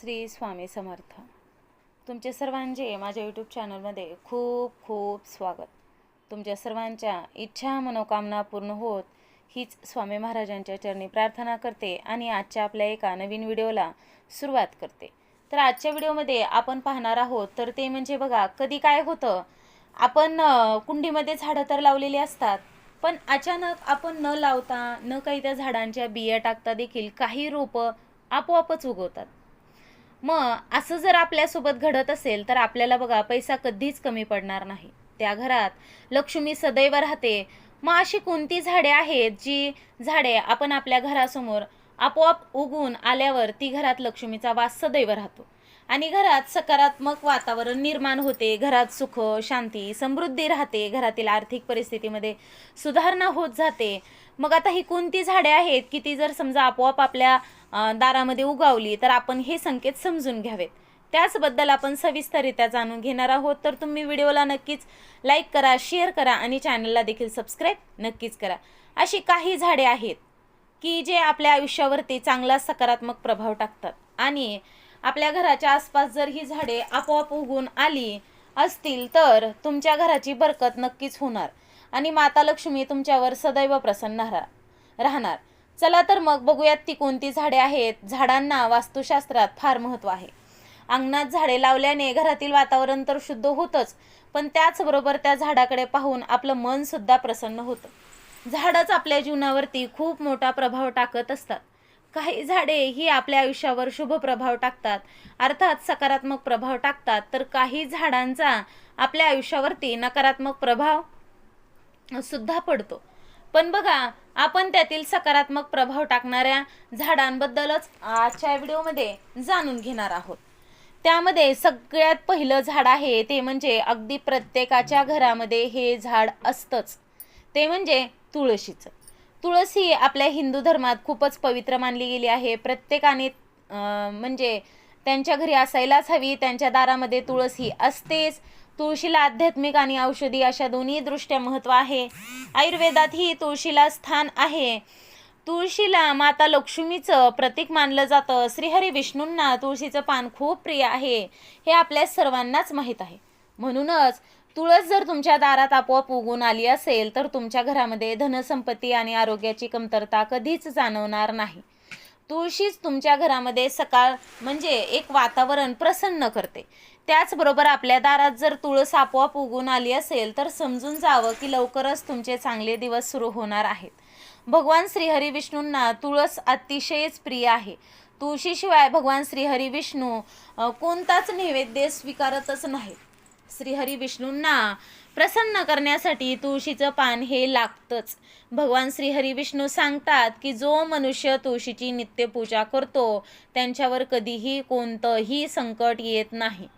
श्री स्वामी समर्थ. तुमचे सर्वांचे माझ्या यूट्यूब चॅनलमध्ये खूप खूप स्वागत. तुमच्या सर्वांच्या इच्छा मनोकामना पूर्ण होत हीच स्वामी महाराजांच्या चरणी प्रार्थना करते आणि आजच्या आपल्या एका नवीन व्हिडिओला सुरुवात करते. तर आजच्या व्हिडिओमध्ये आपण पाहणार आहोत तर ते म्हणजे बघा कधी काय होतं आपण कुंडीमध्ये झाडं तर लावलेली असतात पण अचानक आपण न लावता न काही त्या झाडांच्या बिया टाकता देखील काही रोपं आपोआपच उगवतात. मग असं जर आपल्यासोबत घडत असेल तर आपल्याला बघा पैसा कधीच कमी पडणार नाही. त्या घरात लक्ष्मी सदैव राहते. मग अशी कोणती झाडे आहेत जी झाडे आपण आपल्या घरासमोर आपोआप उगून आल्यावर ती घरात लक्ष्मीचा वास सदैव राहतो? आणि घरात सकारात्मक वातावरण निर्माण होते घरात सुख शांती समृद्धी राहते घरातील आर्थिक परिस्थितीमध्ये सुधारणा होत जाते. मग आता ही कोणती झाडे आहेत की ती जर समजा आपोआप आपल्या दारामध्ये उगावली तर आपण हे संकेत समजून घ्यावेत. त्याचबद्दल आपण सविस्तररित्या जाणून घेणार आहोत. तर तुम्ही व्हिडिओला नक्कीच लाईक करा शेअर करा आणि चॅनलला देखील सबस्क्राईब नक्कीच करा. अशी काही झाडे आहेत की जे आपल्या आयुष्यावरती चांगला सकारात्मक प्रभाव टाकतात. आणि आपल्या घराच्या आसपास जर ही झाडे आपोआप उगून आली असतील तर तुमच्या घराची बरकत नक्कीच होणार. आणि माता लक्ष्मी तुमच्यावर सदैव प्रसन्न राहा- राहणार. चला तर मग बघूयात ती कोणती झाडे आहेत. झाडांना वास्तुशास्त्रात फार महत्त्व आहे. अंगणात झाडे लावल्याने घरातील वातावरण तर शुद्ध होतंच पण त्याचबरोबर त्या झाडाकडे पाहून आपलं मन सुद्धा प्रसन्न होतं. झाडच आपल्या जीवनावरती खूप मोठा प्रभाव टाकत असतात. काही झाडे ही आपल्या आयुष्यावर शुभ प्रभाव टाकतात अर्थात सकारात्मक प्रभाव टाकतात तर काही झाडांचा आपल्या आयुष्यावरती नकारात्मक प्रभाव सुद्धा पडतो. पण बघा आपण त्यातील सकारात्मक प्रभाव टाकणाऱ्या झाडांबद्दलच आजच्या व्हिडिओमध्ये जाणून घेणार आहोत. त्यामध्ये सगळ्यात पहिलं झाड आहे ते म्हणजे अगदी प्रत्येकाच्या घरामध्ये हे झाड असतंच. ते म्हणजे तुळशीचं. तुळस ही आपल्या हिंदू धर्मात खूपच पवित्र मानली गेली आहे. प्रत्येकाने म्हणजे त्यांच्या घरी असायलाच हवी त्यांच्या दारामध्ये तुळस ही असतेच. तुळशीला आध्यात्मिक आणि औषधी अशा दोन्ही दृष्ट्या महत्त्व आहे. आयुर्वेदातही तुळशीला स्थान आहे. तुळशीला माता लक्ष्मीचं प्रतीक मानलं जातं. श्रीहरी विष्णूंना तुळशीचं पान खूप प्रिय आहे. हे आपल्या सर्वांनाच माहीत आहे. म्हणूनच तुळस जर तुमच्या दारात आपोआप उगून आली असेल तर तुमच्या घरामध्ये धनसंपत्ती आणि आरोग्याची कमतरता कधीच जाणवणार नाही. तुळशीच तुमच्या घरामध्ये सकाळ म्हणजे एक वातावरण प्रसन्न करते. त्याचबरोबर आपल्या दारात जर तुळस आपोआप उगून आली असेल तर समजून जावं की लवकरच तुमचे चांगले दिवस सुरू होणार आहेत. भगवान श्रीहरी विष्णूंना तुळस अतिशयच प्रिय आहे. तुळशीशिवाय भगवान श्रीहरी विष्णू कोणताच नैवेद्य स्वीकारतच नाही श्रीहरी विष्णूंना प्रसन्न करण्यासाठी तुळशीचं पान हे लागतंच. भगवान श्रीहरी विष्णू सांगतात की जो मनुष्य तुळशीची नित्यपूजा करतो त्यांच्यावर कधीही कोणतंही संकट येत नाही.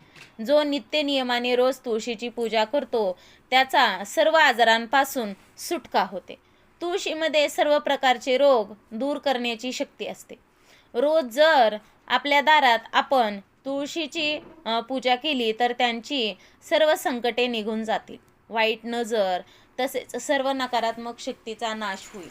जो नित्य नियमाने रोज तुळशीची पूजा करतो त्याचा सर्व आजारांपासून सुटका होते. तुळशीमध्ये सर्व प्रकारचे रोग दूर करण्याची शक्ती असते. रोज जर आपल्या दारात आपण तुळशीची पूजा केली तर त्यांची सर्व संकटे निघून जातील. वाईट नजर तसेच सर्व नकारात्मक शक्तीचा नाश होईल.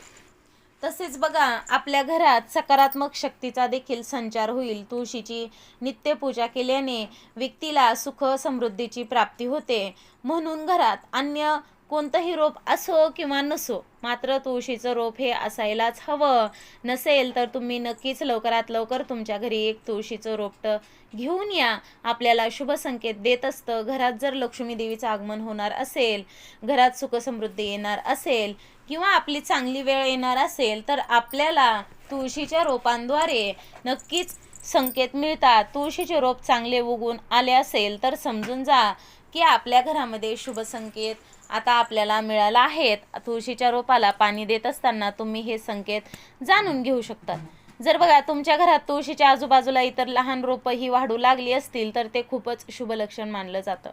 तसेच बघा आपल्या घरात सकारात्मक शक्तीचा देखील संचार होईल. तुळशीची नित्यपूजा केल्याने व्यक्तीला सुख समृद्धीची प्राप्ती होते. म्हणून घरात अन्य कोणतंही रोप असो किंवा नसो मात्र तुळशीचं रोप हे असायलाच हवं. नसेल तर तुम्ही नक्कीच लवकरात लवकर तुमच्या घरी एक तुळशीचं रोपटं घेऊन या. आपल्याला शुभ संकेत देत असतं. घरात जर लक्ष्मी देवीचं आगमन होणार असेल घरात सुखसमृद्धी येणार असेल किंवा आपली चांगली वेळ येणार असेल तर आपल्याला तुळशीच्या रोपांद्वारे नक्कीच संकेत मिळतात. तुळशीचे रोप चांगले उगून आले असेल तर समजून जा की आपल्या घरामध्ये शुभ संकेत आता आपल्याला मिळाला आहेत. तुळशीच्या रोपाला पाणी देत असताना तुम्ही हे संकेत जाणून घेऊ शकतात जर बघा तुमच्या घरात तुळशीच्या आजूबाजूला इतर लहान रोपं ही वाढू लागली असतील तर ते खूपच शुभ लक्षण मानलं जातं.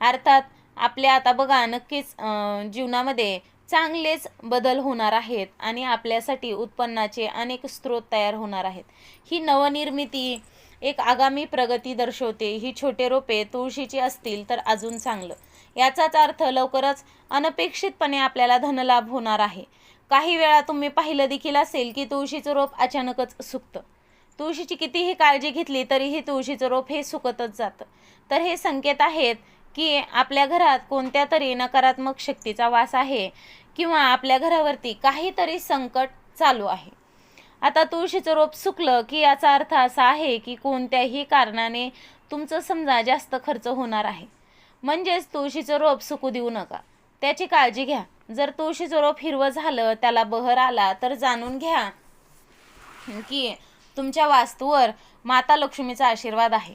अर्थात आपल्या आता बघा नक्कीच जीवनामध्ये चांगलेच बदल होणार आहेत आणि आपल्यासाठी उत्पन्नाचे अनेक स्रोत तयार होणार आहेत. ही नवनिर्मिती एक आगामी प्रगती दर्शवते. ही छोटे रोपे तुळशीची असतील तर अजून चांगलं. याचाच अर्थ लवकरच अनपेक्षितपणे आपल्याला धनलाभ होणार आहे. काही वेळा तुम्ही पाहिलं देखील असेल की तुळशीचं रोप अचानकच सुकतं. तुळशीची कितीही काळजी घेतली तरीही तुळशीचं रोप हे सुकतच जातं. तर हे संकेत आहेत की आपल्या घरात कोणत्या तरी नकारात्मक शक्तीचा वास आहे किंवा आपल्या घरावरती काहीतरी संकट चालू आहे. आता तुळशीचं रोप सुकलं की याचा अर्थ असा आहे की कोणत्याही कारणाने तुमचं समजा जास्त खर्च होणार आहे. म्हणजेच तुळशीचं रोप सुकू देऊ नका. त्याची काळजी घ्या. जर तुळशीचं रोप हिरवं झालं त्याला बहर आला तर जाणून घ्या की तुमच्या वास्तूवर माता लक्ष्मीचा आशीर्वाद आहे.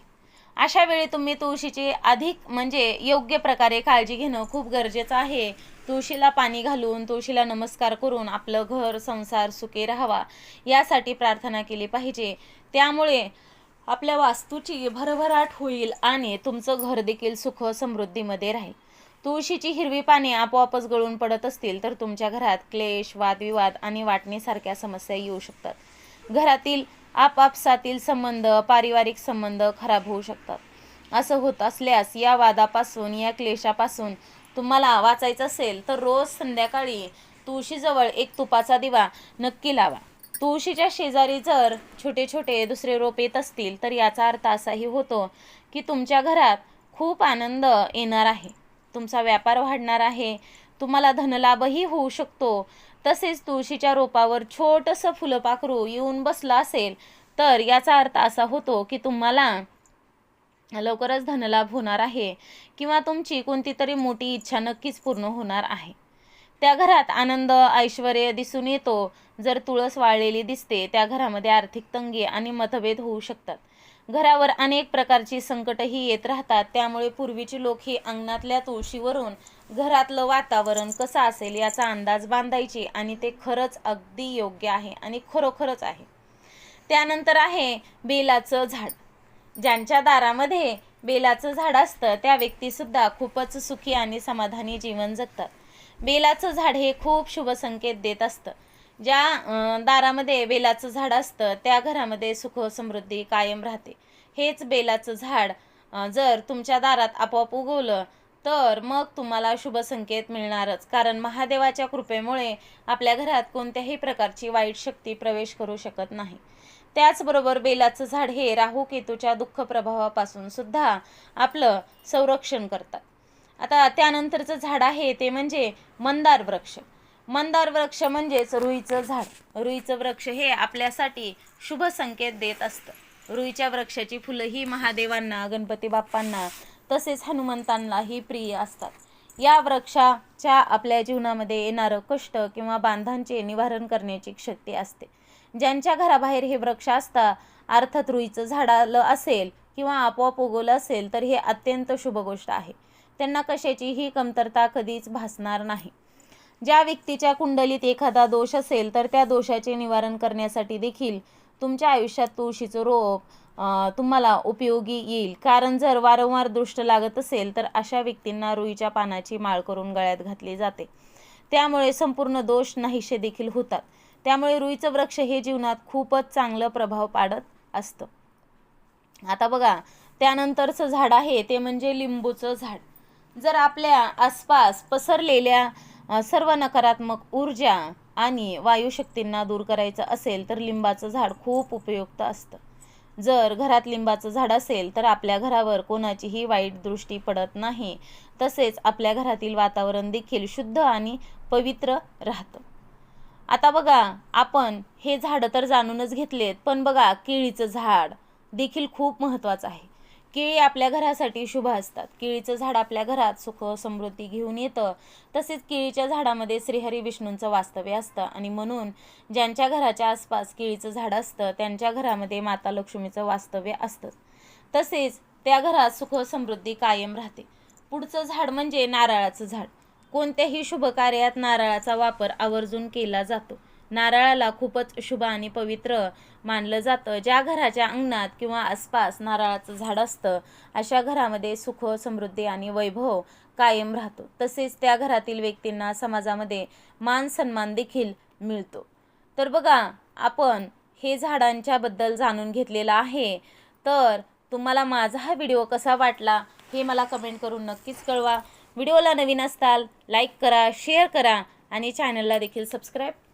अशा वेळी तुम्ही तुळशीची अधिक म्हणजे योग्य प्रकारे काळजी घेणं खूप गरजेचं आहे. तुळशीला पाणी घालून तुळशीला नमस्कार करून आपलं घर संसार सुखी राहावा यासाठी प्रार्थना केली पाहिजे. त्यामुळे आपल्या वास्तूची भरभराट होईल आणि तुमचं घर देखील सुख समृद्धीमध्ये राहील. तुळशीची हिरवी पाने आपोआपच गळून पडत असतील तर तुमच्या घरात क्लेश वादविवाद आणि वाटणीसारख्या समस्या येऊ शकतात. घरातील आपापसातील संबंध पारिवारिक संबंध खराब होऊ शकतात. असं होत असल्यास या वादापासून या क्लेशापासून तुम्हाला वाचायचं असेल तर रोज संध्याकाळी तुळशीजवळ एक तुपाचा दिवा नक्की लावा. तुळशीच्या शेजारी जर छोटे छोटे दुसरे रोप येत असतील तर याचा अर्थ असाही होतो की तुमच्या घरात खूप आनंद येणार आहे. तुमचा व्यापार वाढणार आहे. तुम्हाला धनलाभही होऊ शकतो. तसेच तुळशीच्या रोपावर छोटंसं फुलपाखरू येऊन बसलं असेल तर याचा अर्थ असा होतो की तुम्हाला लवकरच धनलाभ होणार आहे किंवा तुमची कोणती तरी मोठी इच्छा नक्कीच पूर्ण होणार आहे. त्या घरात आनंद ऐश्वर दिसून येतो. जर तुळस वाळलेली दिसते त्या घरामध्ये आर्थिक तंगी आणि मतभेद होऊ शकतात. घरावर अनेक प्रकारची संकटही येत राहतात. त्यामुळे पूर्वीची लोक ही अंगणातल्या तुळशीवरून घरातलं वातावरण कसं असेल याचा अंदाज बांधायची आणि ते खरंच अगदी योग्य आहे आणि खरोखरच आहे. त्यानंतर आहे बेलाचं झाड. ज्यांच्या दारामध्ये बेलाचं झाड असतं त्या व्यक्तीसुद्धा खूपच सुखी आणि समाधानी जीवन जगतात. बेलाचं झाड हे खूप शुभ संकेत देत असतं. ज्या दारामध्ये बेलाचं झाड असतं त्या घरामध्ये सुख समृद्धी कायम राहते. हेच बेलाचं झाड जर तुमच्या दारात आपोआप उगवलं तर मग तुम्हाला शुभ संकेत मिळणारच. कारण महादेवाच्या कृपेमुळे आपल्या घरात कोणत्याही प्रकारची वाईट शक्ती प्रवेश करू शकत नाही. त्याचबरोबर बेलाचं झाड हे राहू केतूच्या दुःख प्रभावापासून सुद्धा आपलं संरक्षण करतात. आता त्यानंतरचं झाड आहे ते म्हणजे मंदार वृक्ष. मंदार वृक्ष म्हणजेच रुईचं झाड. रुईचं वृक्ष हे आपल्यासाठी शुभ संकेत देत असतं. रुईच्या वृक्षाची फुलं ही महादेवांना गणपती बाप्पांना तसेच हनुमंतांनाही प्रिय असतात. या वृक्षाच्या आपल्या जीवनामध्ये येणारं कष्ट किंवा बांधांचे निवारण करण्याची शक्ती असते. ज्यांच्या घराबाहेर हे वृक्ष असतात अर्थात रुईचं झाडालं असेल किंवा आपोआप उगवलं असेल तर हे अत्यंत शुभ गोष्ट आहे. त्यांना कशाचीही कमतरता कधीच भासणार नाही. ज्या व्यक्तीच्या कुंडलीत एखादा दोष असेल तर त्या दोषाचे निवारण करण्यासाठी देखील तुमच्या आयुष्यात तुळशीचं रोप तुम्हाला उपयोगी येईल. कारण जर वारंवार दृष्ट लागत असेल तर अशा व्यक्तींना रुईच्या पानाची माळ करून गळ्यात घातली जाते. त्यामुळे संपूर्ण दोष नाहीसे देखील होतात. त्यामुळे रुईचं वृक्ष हे जीवनात खूपच चांगलं प्रभाव पाडत असतं. आता बघा त्यानंतरचं झाड आहे ते म्हणजे लिंबूचं झाड. जर आपल्या आसपास पसरलेल्या सर्व नकारात्मक ऊर्जा आणि वायुशक्तींना दूर करायचं असेल तर लिंबाचं झाड खूप उपयुक्त असतं. जर घरात लिंबाचं झाड असेल तर आपल्या घरावर कोणाचीही वाईट दृष्टी पडत नाही. तसेच आपल्या घरातील वातावरण देखील शुद्ध आणि पवित्र राहतं. आता बघा आपण हे झाडं तर जाणूनच घेतलेत पण बघा केळीचं झाड देखील खूप महत्त्वाचं आहे. केळी आपल्या घरासाठी शुभ असतात. केळीचं झाड आपल्या घरात सुख समृद्धी घेऊन येतं. तसेच केळीच्या झाडामध्ये श्रीहरी विष्णूंचं वास्तव्य असतं. आणि म्हणून ज्यांच्या घराच्या आसपास केळीचं झाड असतं त्यांच्या घरामध्ये माता लक्ष्मीचं वास्तव्य असतं. तसेच त्या घरात सुख समृद्धी कायम राहते. पुढचं झाड म्हणजे नारळाचं झाड. कोणत्याही शुभ कार्यात नारळाचा वापर आवर्जून केला जातो. नारळाला खूपच शुभ आणि पवित्र मानलं जातं. ज्या घराच्या अंगणात किंवा आसपास नारळाचं झाड असतं अशा घरामध्ये सुख समृद्धी आणि वैभव कायम राहतो. तसेच त्या घरातील व्यक्तींना समाजामध्ये मान सन्मान देखील मिळतो. तर बघा आपण हे झाडांच्याबद्दल जाणून घेतलेलं आहे. तर तुम्हाला माझा हा व्हिडिओ कसा वाटला हे मला कमेंट करून नक्कीच कळवा. व्हिडिओला नवीन असताल लाईक करा शेअर करा आणि चॅनलला देखील सबस्क्राईब